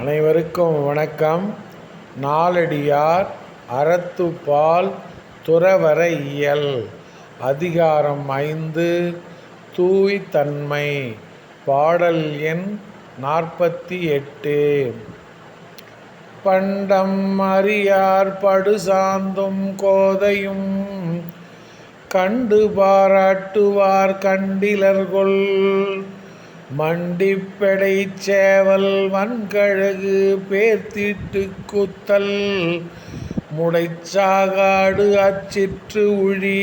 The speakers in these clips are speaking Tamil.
அனைவருக்கும் வணக்கம். நாலடியார் அறத்துப்பால் துறவர இயல். அதிகாரம் ஐந்து தூய் தன்மை பாடல் எண் நாற்பத்தி எட்டு. பண்டம் அறியார் படுசாந்தும் கோதையும். கண்டு பாராட்டுவார் கண்டிலர்கொள். மண்டிப்படை சேவல் வன்கழகு பேர்த்திட்டு குத்தல் முடைச்சாகாடு அச்சிற்று உழி.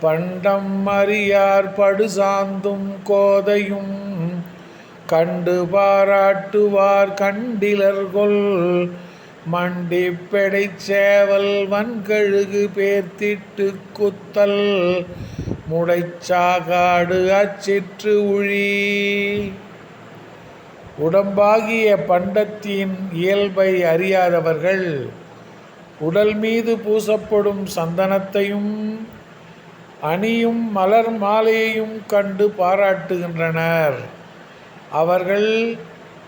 பண்டம் அறியார் படுசாந்தும் கோதையும் கண்டு பாராட்டுவார் கண்டிலர்கொள் மண்டிப்படை சேவல் வன்கழுகு பேர்த்திட்டு குத்தல் முளைச்சாகாடு அச்சிற்று உழி உடம்பாகிய பண்டத்தின் இயல்பை அறியாதவர்கள் உடல் மீது பூசப்படும் சந்தனத்தையும் அணியும் மலர் மாலையையும் கண்டு பாராட்டுகின்றனர். அவர்கள்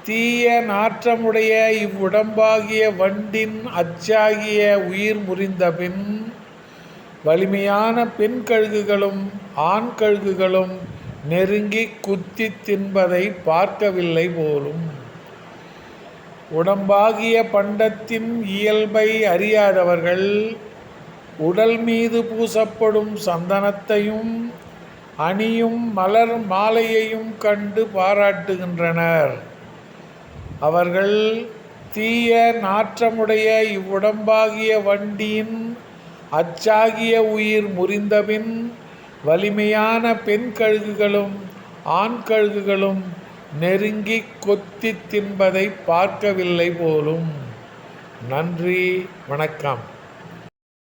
தீய நாற்றமுடைய இவ்வுடம்பாகிய வண்டின் அச்சாகிய உயிர் முறிந்தபின் வலிமையான பெண் கழுகுகளும் ஆண் கழுகுகளும் நெருங்கி குத்தி தின்பதை பார்க்கவில்லை போலும். உடம்பாகிய பண்டத்தின் இயல்பை அறியாதவர்கள் உடல் மீது பூசப்படும் சந்தனத்தையும் அணியும் மலர் மாலையையும் கண்டு பாராட்டுகின்றனர். அவர்கள் தீய நாற்றமுடைய இவ்வுடம்பாகிய வண்டியின் அச்சாகிய உயிர் முறிந்தபின் வலிமையான பெண் கழுகுகளும் ஆண் கழுகுகளும் நெருங்கி கொத்தி தின்பதை பார்க்கவில்லை போலும். நன்றி வணக்கம்.